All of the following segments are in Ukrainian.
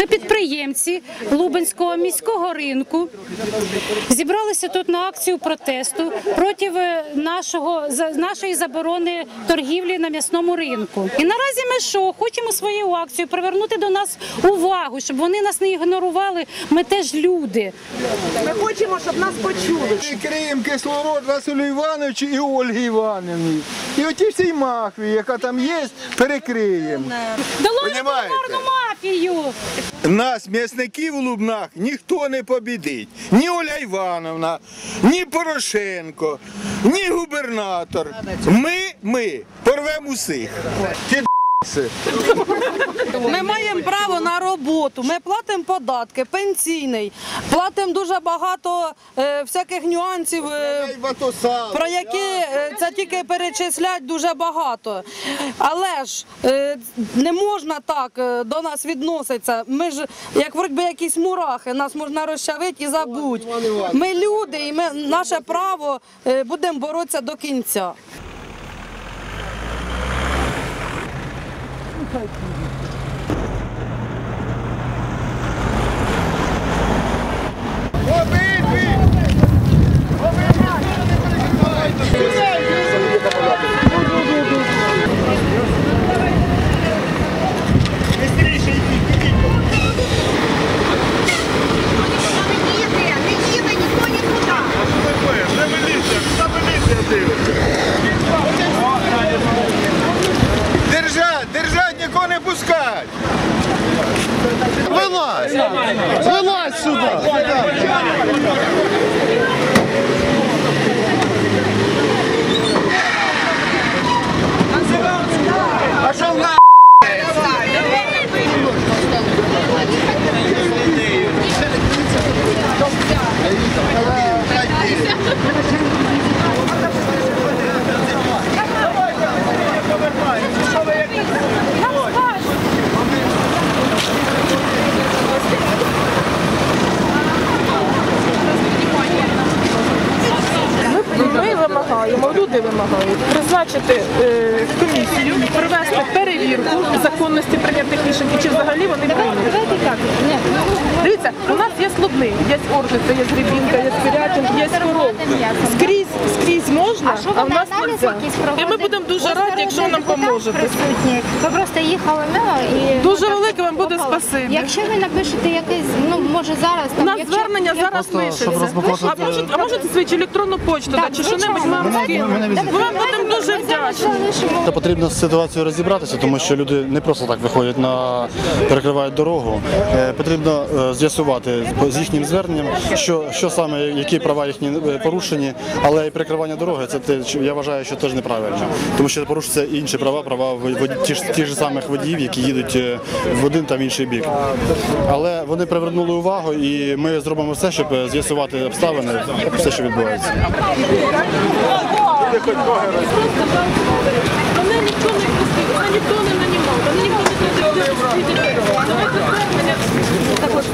Ми підприємці Лубенського міського ринку зібралися тут на акцію протесту проти е, нашого за- нашої заборони торгівлі на м'ясному ринку. І наразі ми що хочемо свою акцію привернути до нас увагу, щоб вони нас не ігнорували. Ми теж люди. Ми хочемо, щоб нас почули. Перекриємо кислород Василю Івановичу і Ольгі Іванівні. І оті всій махві, яка там є, перекриємо. Долоні Понімаєте? Мафію. Нас, м'ясників у Лубнах, ніхто не побідить. Ні Оля Івановна, ні Порошенко, ні губернатор. Ми, ми порвемо усіх. Ми маємо право на роботу, ми платимо податки, пенсійний, платимо дуже багато е, всяких нюансів. е, Про які е, це тільки перечислять дуже багато. Але ж е, не можна так е, до нас відноситися. Ми ж, як вроді якісь мурахи, нас можна розчавити і забути. Ми люди, і ми наше право е, будемо боротися до кінця. Thank you. Вилазь! Вилазь сюди! А що в нас? Ми вимагаємо, люди вимагають призначити е, комісію, провести перевірку законності прийнятих рішень і чи взагалі вони прийняті. Дивіться, у нас є слобни, є Оржиця, є Гребінка, є Спірятин, є Коров. Скрізь, скрізь можна, а, в нас не можна. І ми будемо дуже раді, якщо нам поможете. Присутні. Ви просто їхали мимо і Дуже велике вам буде спасибі. Якщо ви напишете ну може зараз У там нас якщо- звернення зараз. А можете, а можете свою електронну почту, Так, да, чи що-небудь звичайно. нам Давайте- скинути? давайте Ми вам будемо дуже вдячні. Та потрібно з ситуацією розібратися, тому що люди не просто так виходять на перекривають дорогу. Е, Потрібно е, з'ясувати з- їхнім зверненням, що, що саме, які права їхні е, порушені, але і перекривання дороги це те, що я вважаю, що теж неправильно, тому що порушуються інші права, права вод- ті ж ті ж самих водіїв, які їдуть е, в один та в інший бік. Але вони привернули увагу, і ми зробимо все, щоб е, з'ясувати обставини, все, що відбувається. Мене ніхто не пустив, мене ніхто не нанімав, мене ніхто не туди Давайте звернення. Так от,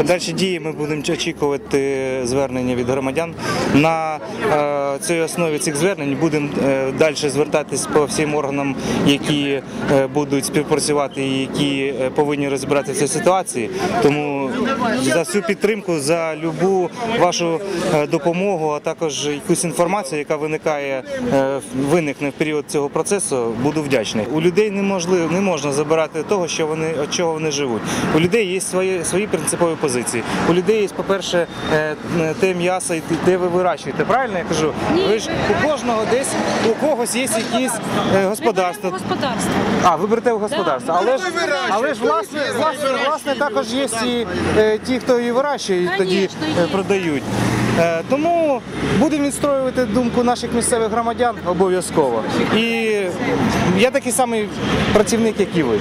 Подальші дії ми будемо очікувати звернення від громадян. На е, цій основі цих звернень будемо е, далі звертатись по всім органам, які е, будуть співпрацювати і які повинні розібратися в цій ситуації. Тому за всю підтримку, за любу вашу допомогу, а також якусь інформацію, яка виникає, виникне в період цього процесу, буду вдячний. У людей неможливо не можна забирати того, що вони від чого вони живуть. У людей є свої свої принципові позиції. У людей є, по-перше, е, те м'ясо, те ви вирощуєте. Правильно я кажу? Ви ж у кожного десь у когось є якісь е, господарства. Господарство. А, ви берете в господарство. Але ж, але ж власне, власне, власне також є і е, ті, хто її вирощує, і тоді продають. Тому будемо відстроювати думку наших місцевих громадян обов'язково. І я такий самий працівник, як і ви.